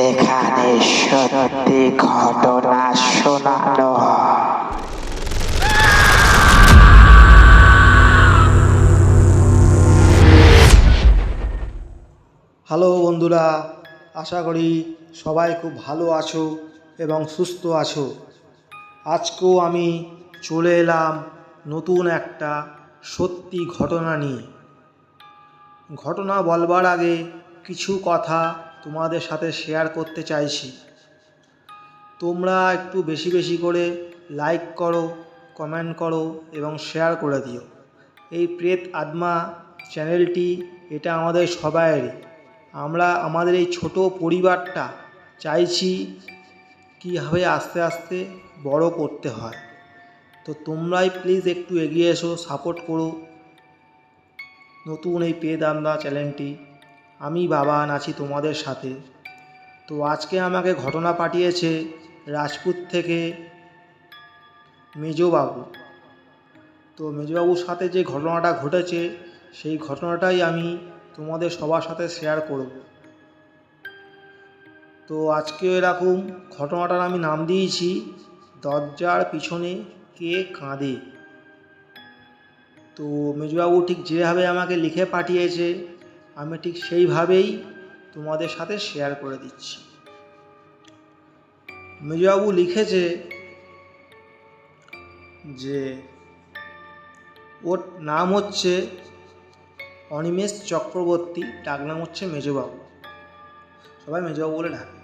এখানে সত্যি ঘটনা শোনানো হয়। হ্যালো বন্ধুরা, আশা করি সবাই খুব ভালো আছো এবং সুস্থ আছো আজকেও আমি চলে এলাম নতুন একটা সত্যি ঘটনা নিয়ে ঘটনা বলবার আগে কিছু কথা তোমাদের সাথে শেয়ার করতে চাইছি। তোমরা একটু বেশি বেশি করে লাইক করো কমেন্ট করো এবং শেয়ার করে দিও। এই প্রেত আত্মা চ্যানেলটি এটা আমাদের সবাইয়েরই। আমরা আমাদের এই ছোট পরিবারটা চাইছি কীভাবে আস্তে আস্তে বড় করতে হয়। তো তোমরাই প্লিজ একটু এগিয়ে এসো সাপোর্ট করো। নতুন এই পেদ আমরা চ্যানেলটি। আমি বাবান আছি তোমাদের সাথে। তো আজকে আমাকে ঘটনা পাঠিয়েছে রাজপুত থেকে মেজবাবু। তো মেজবাবুর সাথে যে ঘটনাটা ঘটেছে, সেই ঘটনাটাই আমি তোমাদের সবার সাথে শেয়ার করব। তো আজকে এরকম ঘটনাটার আমি নাম দিয়েছি, দরজার পিছনে কে কাঁদে। তো মেজবাবু ঠিক যেভাবে আমাকে লিখে পাঠিয়েছে, আমি ঠিক সেইভাবেই তোমাদের সাথে শেয়ার করে দিচ্ছি। মেজবাবু লিখেছে যে, ওর নাম হচ্ছে অনিমেষ চক্রবর্তী, ডাক নাম হচ্ছে মেজবাবু। সবাই মেজবাবু বলে ডাকে।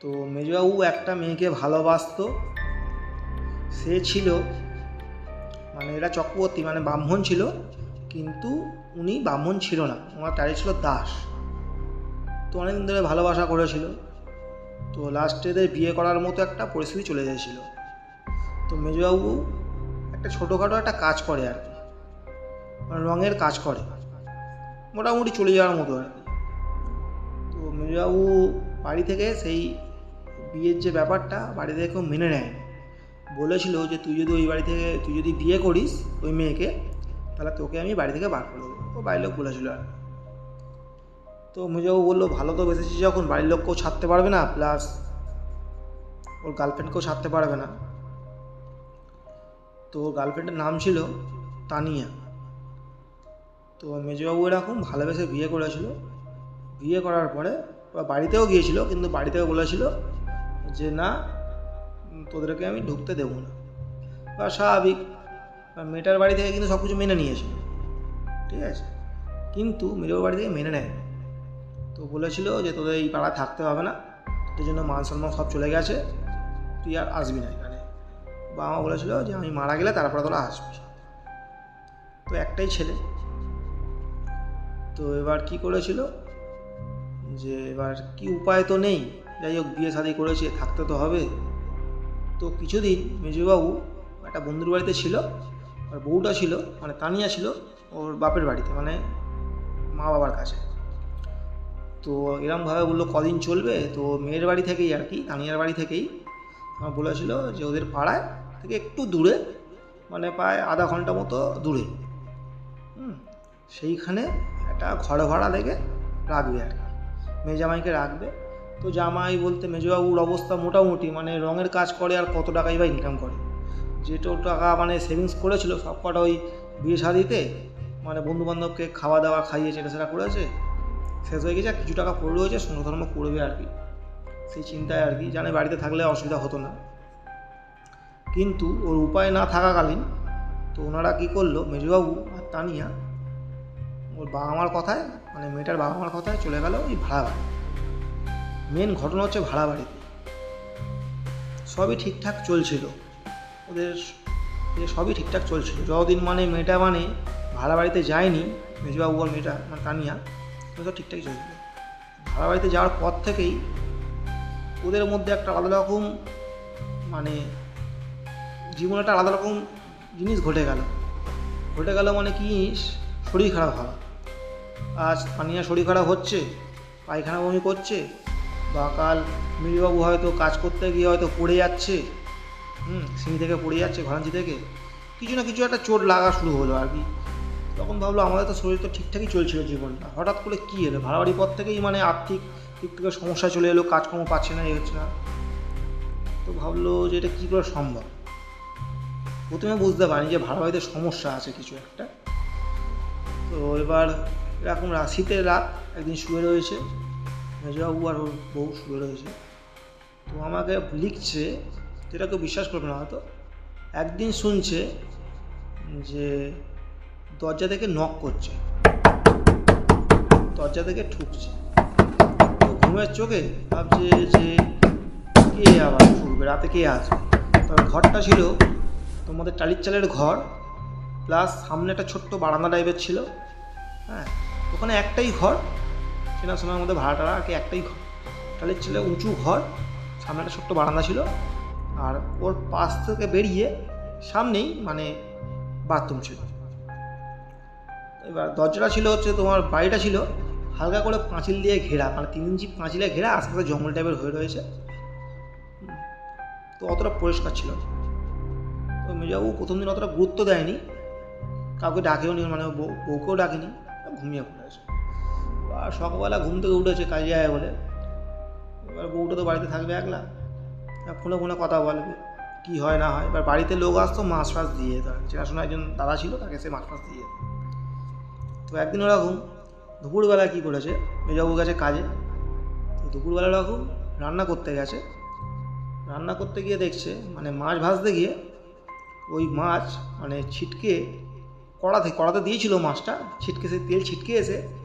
তো মেজবাবু একটা মেয়েকে ভালোবাসতো, সে ছিল মানে এরা চক্রবর্তী মানে ব্রাহ্মণ ছিল, কিন্তু উনি ব্রাহ্মণ ছিল না। ওনার টাইটেল ছিল দাস। তো অনেকদিন ধরে ভালোবাসা করেছিল। তো লাস্টে এদের বিয়ে করার মতো একটা পরিস্থিতি চলে গিয়েছিল তো মেজবাবু একটা ছোটোখাটো একটা কাজ করে আর কি। মানে রঙের কাজ করে। মোটামুটি চলে যাওয়ার মতো আর তো মেজবাবু বাড়ি থেকে সেই বিয়ের যে ব্যাপারটা বাড়ি থেকে কেউ মেনে নেয় বলেছিল যে তুই যদি ওই বাড়ি থেকে তুই যদি বিয়ে করিস ওই মেয়েকে, তাহলে তোকে আমি বাড়ি থেকে বার করে দেবো। ও বাড়ির লোক বলেছিল আর। তো মেজবাবু বলল, ভালো তো বেসেছি যখন, বাড়ির লোককেও ছাড়তে পারবে না প্লাস ওর গার্লফ্রেন্ডকেও ছাড়তে পারবে না। তো ওর গার্লফ্রেন্ডের নাম ছিল তানিয়া। তো মেজবাবু এরকম ভালোবেসে বিয়ে করেছিল। বিয়ে করার পরে ওরা বাড়িতেও গিয়েছিল, কিন্তু বাড়িতেও বলেছিল যে, না তোদেরকে আমি ঢুকতে দেবো না। বা স্বাভাবিক মেয়েটার বাড়ি থেকে কিন্তু সব কিছু মেনে নিয়েছিল ঠিক আছে? কিন্তু মেজবাবুর বাড়ি থেকে মেনে নেয় তো বলেছিল যে তোদের এই পাড়ায় থাকতে হবে না। তোদের জন্য মান সম্মান সব চলে গেছে। তুই আর আসবি না এখানে। বাবা মা বলেছিল যে আমি মারা গেলে তারপরে তোরা আসবি। তো একটাই ছেলে। তো এবার কি করেছিল? যে এবার কি উপায় তো নেই। যাই হোক বিয়ে শাদি করেছে, থাকতে তো হবে। তো কিছুদিন মেজবাবু একটা বন্ধুর বাড়িতে ছিল, আর বউটা ছিল মানে তানিয়া ছিল ওর বাপের বাড়িতে মানে মা বাবার কাছে। তো এরমভাবে বলল, কদিন চলবে? তো মেয়ের বাড়ি থেকেই আর কি, তানিয়ার বাড়ি থেকেই আমার বলেছিল যে ওদের পাড়ায় থেকে একটু দূরে মানে প্রায় আধা ঘণ্টা মতো দূরে। সেইখানে একটা ঘর ভাড়া দেখে রাখবে আর কি। মেয়ে জামাইকে রাখবে। তো জামাই বলতে মেজবাবুর অবস্থা মোটামুটি মানে রঙের কাজ করে আর কত টাকাই বা ইনকাম করে। যেটো টাকা মানে সেভিংস করেছিল সব কটা ওই বিয়ে শাদিতে মানে বন্ধুবান্ধবকে খাওয়া দাওয়া খাইয়েছে এটা সেটা করেছে, শেষ হয়ে গেছে কিছু টাকা পড়ে রয়েছে সঙ্গ ধর্ম করবে আর কি। সেই চিন্তায় আর কি, জানে বাড়িতে থাকলে অসুবিধা হতো না। কিন্তু ওর উপায় না থাকাকালীন তো ওনারা কী করল, মেজবাবু আর তানিয়া, ওর বাবা মার কথায় মানে মেয়েটার বাবা মার কথায় চলে গেল ওই ভাড়া বাড়ি। মেন ঘটনা হচ্ছে ভাড়া বাড়িতে। সবই ঠিকঠাক চলছিল। ওদের সবই ঠিকঠাক চলছিল। যতদিন মানে মেয়েটা মানে ভাড়া বাড়িতে যায়নি, মেজবাবু আর মেয়েটা মানে তানিয়া তো সব ঠিকঠাকই চলছিল। ভাড়া বাড়িতে যাওয়ার পর থেকেই ওদের মধ্যে একটা আলাদা রকম মানে জীবনে একটা আলাদা রকম জিনিস ঘটে গেল। ঘটে গেল মানে কি শরীর খারাপ হওয়া। আজ পানিয়া শরীর খারাপ হচ্ছে, পায়খানা বমি করছে বা কাল মিলিবাবু হয়তো কাজ করতে গিয়ে হয়তো পড়ে যাচ্ছে, হুম, সিঁড়ি থেকে পড়ে যাচ্ছে ঘরাঞ্চি থেকে, কিছু না কিছু একটা চোট লাগা শুরু হলো আর কি। তখন ভাবলো আমাদের তো শরীর তো ঠিকঠাকই চলছিল জীবনটা, হঠাৎ করে কী এলো? ভাড়া বাড়ির পর থেকেই মানে আর্থিক দিক থেকে সমস্যা চলে এলো, কাজকর্ম পাচ্ছে না এই হচ্ছে না। তো ভাবলো যে এটা কী করে সম্ভব? প্রথমে বুঝতে পারি যে ভাড়াবাড়িতে সমস্যা আছে কিছু একটা। তো এবার এরকম শীতের রাত একদিন শুয়ে রয়েছে মেজবাবু আর ওর বউ রয়েছে। তো আমাকে লিখছে, যেটা কেউ বিশ্বাস করবে না হয়তো, একদিন শুনছে যে দরজা থেকে নক করছে। দরজা থেকে ঠুকছে। তো ঘুমের চোখে ভাবছে যে কে আবার ঠুকবে, রাতে কে আসবে? তবে ঘরটা ছিল তোমাদের টালির চালের ঘর প্লাস সামনে একটা ছোট্ট বারান্দা টাইপের ছিল হ্যাঁ ওখানে একটাই ঘর চেনার সময়ের মধ্যে ভাড়াটা আর কি একটাই ঘর। টালির চালের উঁচু ঘর, সামনে একটা ছোট্ট বারান্দা ছিল। আর ওর পাশ থেকে বেরিয়ে সামনেই মানে বাথরুম ছিল। এবার দরজাটা ছিল হচ্ছে তোমার বাড়িটা ছিল হালকা করে পাঁচিল দিয়ে ঘেরা মানে তিন ইঞ্চি পাঁচিলে ঘেরা, আস্তে আস্তে জঙ্গল টাইপের হয়ে রয়েছে। তো অতটা পরিষ্কার ছিল। তো মেজাবু প্রথম দিন অতটা গুরুত্ব দেয়নি। কাউকে ডাকেও নি মানে বউ- বউকেও ডাকেনি, ঘুমিয়ে পড়েছে আর সকালবেলা ঘুম থেকে উঠেছে, কাজে যায় বলে। এবার বউটা তো বাড়িতে থাকবে একলা। ফোনে ফোনে কথা বলবে, কী হয় না হয়। এবার বাড়িতে লোক আসতো, মাছ ফাছ দিয়ে যেত। চেনাশোনা একজন দাদা ছিল, তাকে সে মাছ ফাছ দিয়ে যেত। তো একদিন ওরকম দুপুরবেলা কী করেছে মেজাবু গেছে কাজে। দুপুরবেলা ওরকম রান্না করতে গেছে। রান্না করতে গিয়ে দেখছে মানে মাছ ভাজতে গিয়ে ওই মাছ মানে ছিটকে, কড়াতে কড়াতে দিয়েছিল মাছটা, ছিটকে সে তেল ছিটকে এসে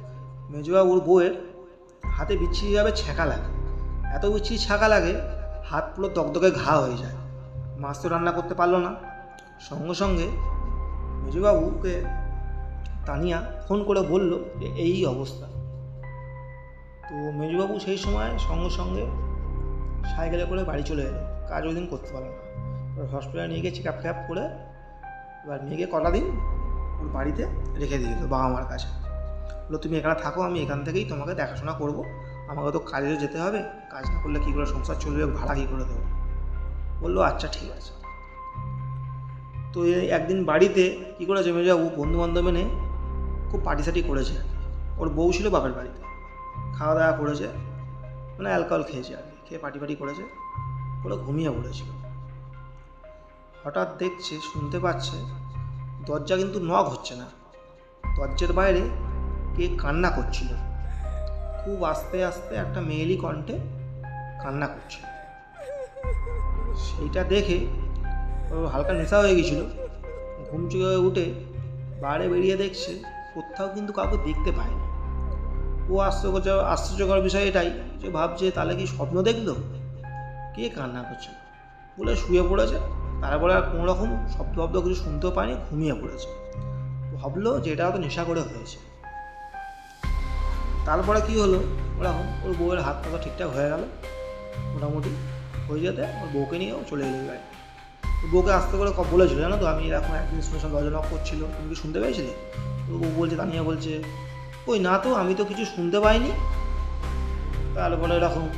মেজবাবুর বউয়ের হাতে বিচ্ছিরিভাবে ছ্যাঁকা লাগে। এত বিচ্ছিরি ছ্যাঁকা লাগে, হাত পুরো দগদগে ঘা হয়ে যায়। মাছ তো রান্না করতে পারল না। সঙ্গে সঙ্গে মেজবাবুকে তানিয়া ফোন করে বলল যে, এই অবস্থা। তো মেজবাবু সেই সময় সঙ্গে সঙ্গে সাইকেলে করে বাড়ি চলে এলো। কাজ ওই দিন করতে পারল না। এবার হসপিটালে নিয়ে গিয়ে চেক আপ করে এবার গিয়ে কটা দিন ওর বাড়িতে রেখে দিয়ে দিল বাবা মার কাছে। বলল তুমি এখানে থাকো, আমি এখান থেকেই তোমাকে দেখাশোনা করব। আমাকে তো কাজেও যেতে হবে। কাজ না করলে কী করে সংসার চলবে? ভাড়া কী করে দেবো? বলল আচ্ছা ঠিক আছে। তো একদিন বাড়িতে কী করেছে মেজাবু বন্ধু বান্ধব এনে খুব পার্টি সার্টি করেছে। ওর বউ ছিল বাপের বাড়িতে। খাওয়া দাওয়া করেছে মানে অ্যালকোহল খেয়েছে আর কি। খেয়ে পার্টি পার্টি করেছে, করে ঘুমিয়ে পড়েছিল। হঠাৎ দেখছে, শুনতে পাচ্ছে, দরজা কিন্তু নক হচ্ছে না। দরজার বাইরে কে কান্না করছিল? খুব আস্তে আস্তে একটা মেয়েলি কণ্ঠে কান্না করছিল। সেইটা দেখে হালকা নেশা হয়ে গেছিল। ঘুম চুকে উঠে বাইরে বেরিয়ে দেখছে কোথাও কিন্তু কাউকে দেখতে পায়নি ও আশ্চর্য আশ্চর্যকর বিষয় এটাই যে ভাবছে তাহলে কি স্বপ্ন দেখল? কে কান্না করছে? বলে শুয়ে পড়েছে। তারপরে আর কোনো রকম শব্দ শব্দ কিছু শুনতেও পায়নি, ঘুমিয়ে পড়েছে। ভাবলো যে এটা হয়তো নেশা করে হয়েছে। তারপরে কি হলো? ওরকম ওর বউয়ের হাত পাতা ঠিকঠাক হয়ে গেল। মোটামুটি হয়ে যেতে, ওর বউকে নিয়েও চলে এলো গাড়ি বউকে আসতে করে বলেছিল, জানো তো, আমি এরকম একদিন শুনেছিলাম দরজা নক করছিল, তুমি কি শুনতে পেয়েছিলে? তো বউ বলছে তানিয়া বলছে, ওই না তো, আমি তো কিছু শুনতে পাইনি। তারপরে এরকম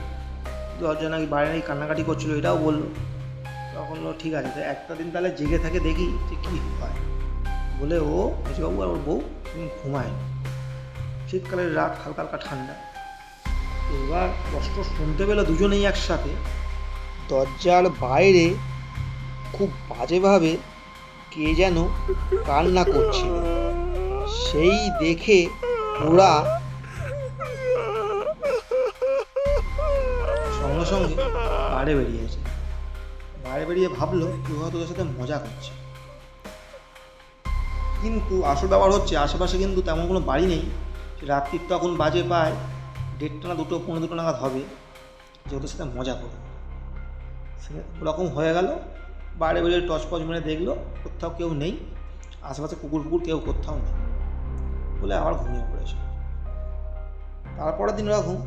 দরজা নাকি বাইরে নাকি কান্নাকাটি করছিল, এটাও বলল। তখন বলল, ঠিক আছে, তো একটা দিন তাহলে জেগে থাকে দেখি যে কী হয়। বলে ও, মেজবাবু আর ওর বউ ঘুমায় শীতকালের রাত হালকা হালকা ঠান্ডা। এবার কষ্ট শুনতে পেল দুজনেই একসাথে। দরজার বাইরে খুব বাজেভাবে কে যেন কান্না করছিল সেই দেখে ওরা সঙ্গে সঙ্গে বাইরে বেরিয়েছে বাইরে বেরিয়ে ভাবলো কেউ হয়তো ওদের সাথে মজা করছে। কিন্তু আসল ব্যাপার হচ্ছে, আশেপাশে কিন্তু তেমন কোনো বাড়ি নেই। রাত্রির তখন বাজে পায় দেড়টা না দুটো পনেরো দুটো নাগাদ হবে যে ওদের সাথে মজা করবে। সে ওরকম হয়ে গেল, বাইরে বেরিয়ে টচ ফচ মেরে দেখল, কোথাও কেউ নেই, আশেপাশে কুকুর ফুকুর কেউ কোথাও নেই, বলে আবার ঘুমিয়ে পড়েছে। তারপরের দিন ওরকম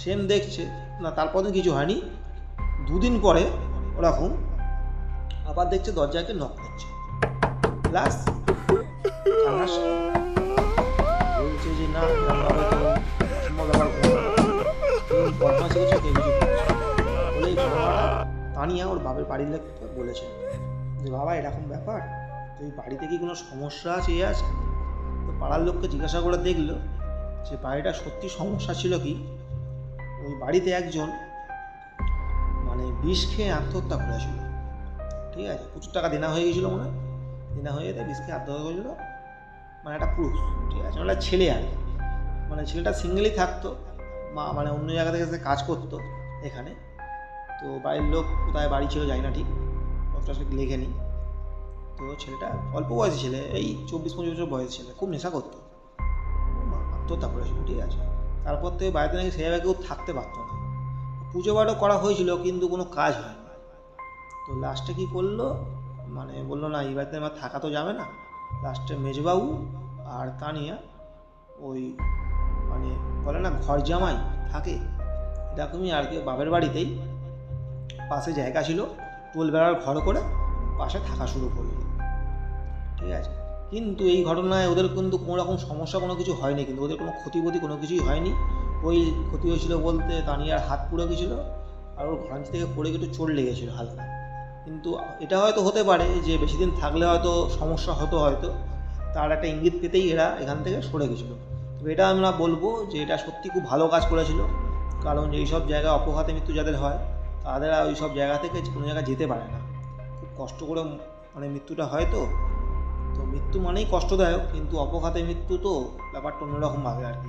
সেম দেখছে, না তারপর দিন কিছু হয়নি, দুদিন পরে ওরকম, আবার দেখছে দরজাকে নক করছে। প্লাস না ঘটবে বদমাশি কিছু কেউ কিছু করছ। বলে তানিয়া ওর বাপের বাড়ির লোককে বলেছে যে, বাবা, এরকম ব্যাপার? তো এই বাড়িতে কি কোনো সমস্যা আছে? এ আছে? তো পাড়ার লোককে জিজ্ঞাসা করে দেখল যে, বাড়িটা সত্যি সমস্যা ছিল কি? ওই বাড়িতে একজন মানে বিষ খেয়ে আত্মহত্যা করেছিল। ঠিক আছে, প্রচুর টাকা দেনা হয়ে গেছিল মনে হয়। দেনা হয়ে যেতে বিষ খেয়ে আত্মহত্যা করেছিল। মানে একটা পুরুষ, ঠিক আছে মানে ছেলে আর কি। মানে ছেলেটা সিঙ্গেলই থাকতো, মা মানে অন্য জায়গা থেকে কাজ করতো এখানে। তো বাড়ির লোক কোথায় বাড়ি ছিল যাই না ঠিক কতটা সে লেখেনি তো ছেলেটা অল্প বয়সী ছেলে, এই চব্বিশ পঁচিশ বছর বয়স ছেলে, খুব নেশা করতো। আত্মহত্যা করেছিল ঠিক আছে। তারপর থেকে বাড়িতে নাকি সেভাবে কেউ থাকতে পারতো না। পুজো পাঠও করা হয়েছিল, কিন্তু কোনো কাজ হয়নি। তো লাস্টে কী করল মানে বলল, না, এই বাড়িতে আমার থাকা তো যাবে না। লাস্টে মেজবাবু আর তানিয়া ওই মানে বলে না, ঘর জামাই থাকে। এরকমই আর কি বাপের বাড়িতেই পাশে জায়গা ছিল টোল বেড়ার ঘর করে পাশে থাকা শুরু করল। ঠিক আছে? কিন্তু এই ঘটনায় ওদের কিন্তু কোনো রকম সমস্যা, কোনো কিছু হয়নি। কিন্তু ওদের কোনো ক্ষতিপতি কোনো কিছুই হয়নি। ওই ক্ষতি হয়েছিল বলতে তানিয়ার হাত পুড়ে গেছিল আর ওর ঘাঞ্চি থেকে পড়ে একটু চোট লেগেছিলো হালকা। কিন্তু এটা হয়তো হতে পারে যে বেশি দিন থাকলে হয়তো সমস্যা হতো হয়তো। তার একটা ইঙ্গিত পেতেই এরা এখান থেকে সরে গেছিল। এটা আমরা বলব যে এটা সত্যি খুব ভালো কাজ করেছিল। কারণ এই সব জায়গায় অপঘাতে মৃত্যু যাদের হয়, তারা ওই সব জায়গা থেকে কোনো জায়গায় যেতে পারে না। খুব কষ্ট করে মানে মৃত্যুটা হয় তো। তো মৃত্যু মানেই কষ্টদায়ক, কিন্তু অপঘাতে মৃত্যু তো ব্যাপারটা অন্যরকমভাবে আর কি।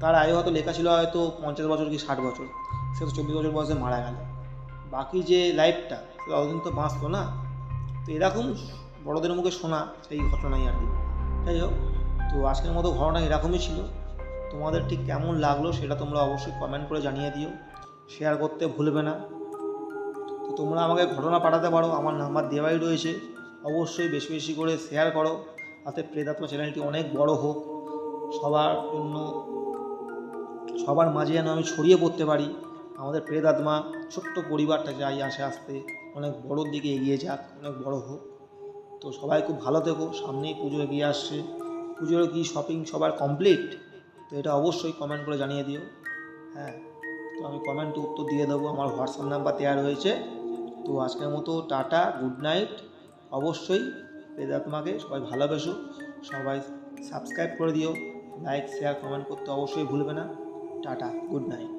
তার আয়ু হয়তো লেখা ছিল হয়তো পঞ্চাশ বছর কি ষাট বছর, সে তো চব্বিশ বছর বয়সে মারা গেল। বাকি যে লাইফটা, সে অতদিন তো বাঁচতো না। তো এরকম বড়দের মুখে শোনা সেই ঘটনাই আর কি। যাই হোক তো আজকের মতো ঘটনা এরকমই ছিল। তোমাদের ঠিক কেমন লাগল সেটা তোমরা অবশ্যই কমেন্ট করে জানিয়ে দিও। শেয়ার করতে ভুলবে না। তো তোমরা আমাকে ঘটনা পাঠাতে পারো, আমার নাম্বার দেওয়াই রয়েছে। অবশ্যই বেশি বেশি করে শেয়ার করো। তাতে প্রেতাত্মা চ্যানেলটি অনেক বড় হোক। সবার জন্য, সবার মাঝে যেন আমি ছড়িয়ে পড়তে পারি। আমাদের প্রেতাত্মা ছোট্ট পরিবারটা যাই আসে আসতে অনেক বড়োর দিকে এগিয়ে যাক, অনেক বড় হোক। তো সবাই খুব ভালো থেকো, সামনেই পুজো এগিয়ে আসছে। পুজোর কি শপিং সবার কমপ্লিট তো এটা অবশ্যই কমেন্ট করে জানিয়ে দিও। হ্যাঁ তো আমি কমেন্টে উত্তর দিয়ে দেবো। আমার হোয়াটসঅ্যাপ নাম্বার দেওয়া রয়েছে। তো আজকের মতো টাটা গুড নাইট অবশ্যই বেদাত্মাকে সবাই ভালোবেসো সবাই সাবস্ক্রাইব করে দিও। লাইক শেয়ার কমেন্ট করতে অবশ্যই ভুলবে না। Tata good night